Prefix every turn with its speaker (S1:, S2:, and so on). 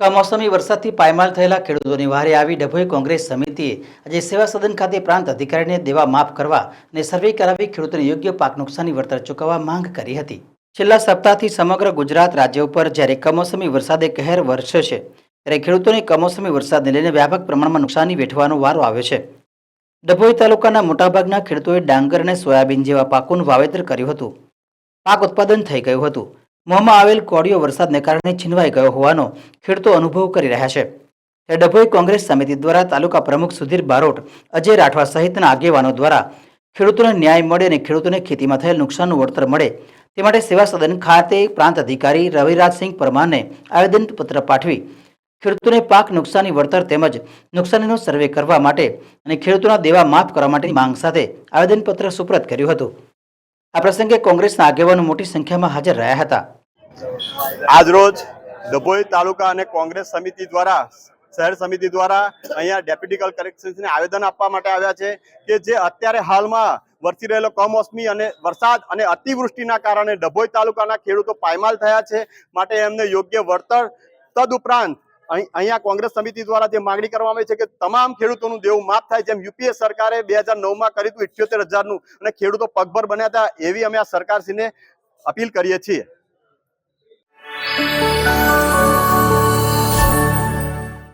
S1: કમોસમી વરસાદથી પાયમાલ થયેલા ખેડૂતોની વારે આવી ડભોઈ કોંગ્રેસ સમિતિએ આજે સેવા સદન ખાતે પ્રાંત અધિકારીને દેવા માફ કરવા અને સર્વે કરાવી ખેડૂતોને યોગ્ય પાક નુકસાની વળતર ચૂકવવા માંગ કરી હતી. છેલ્લા સપ્તાહથી સમગ્ર ગુજરાત રાજ્ય ઉપર જ્યારે કમોસમી વરસાદે કહેર વર્ષે છે, ત્યારે ખેડૂતોને કમોસમી વરસાદને લઈને વ્યાપક પ્રમાણમાં નુકસાની વેઠવાનો વારો આવ્યો છે. ડભોઈ તાલુકાના મોટાભાગના ખેડૂતોએ ડાંગર અને સોયાબીન જેવા પાકોનું વાવેતર કર્યું હતું. પાક ઉત્પાદન થઈ ગયું હતું. મોંમાં આવેલ કોડિયો વરસાદને કારણે છીનવાઈ ગયો હોવાનો ખેડૂતો અનુભવ કરી રહ્યા છે. ત્યારે ડભોઈ કોંગ્રેસ સમિતિ દ્વારા તાલુકા પ્રમુખ સુધીર બારોટ, અજય રાઠવા સહિતના આગેવાનો દ્વારા ખેડૂતોને ન્યાય મળે અને ખેડૂતોને ખેતીમાં થયેલ નુકસાનનું વળતર મળે તે માટે સેવા સદન ખાતે પ્રાંત અધિકારી રવિરાજસિંહ પરમારને આવેદનપત્ર પાઠવી ખેડૂતોને પાક નુકસાની વળતર તેમજ નુકસાનીનો સર્વે કરવા માટે અને ખેડૂતોના દેવા માફ કરવા માટેની માંગ સાથે આવેદનપત્ર સુપ્રત કર્યું હતું. આ પ્રસંગે કોંગ્રેસના આગેવાનો મોટી સંખ્યામાં હાજર રહ્યા હતા.
S2: આજરોજ ડભોઈ તાલુકા અને કોંગ્રેસ સમિતિ દ્વારા, શહેર સમિતિ દ્વારા અહીંયા ડેપ્યુટી કલેક્ટરને આવેદન આપવા માટે આવ્યા છે કે જે અત્યારે હાલમાં વરસી રહેલો કમોસમી અને વરસાદ અને અતિવૃષ્ટિના કારણે ડભોઈ તાલુકાના ખેડૂતો પાયમાલ થયા છે. માટે એમને યોગ્ય વળતર તદઉપરાંત અહીં- અહીંયા કોંગ્રેસ સમિતિ દ્વારા જે માંગણી કરવામાં આવી છે કે તમામ ખેડૂતોનું દેવું માફ થાય જેમ યુપીએ સરકારે બે હજાર નવમાં કર્યું હતું, ઇઠ્યોતેર હજારનું. અને ખેડૂતો પગભર બન્યા હતા એવી અમે આ સરકારશ્રીને અપીલ કરીએ છીએ. Thank you.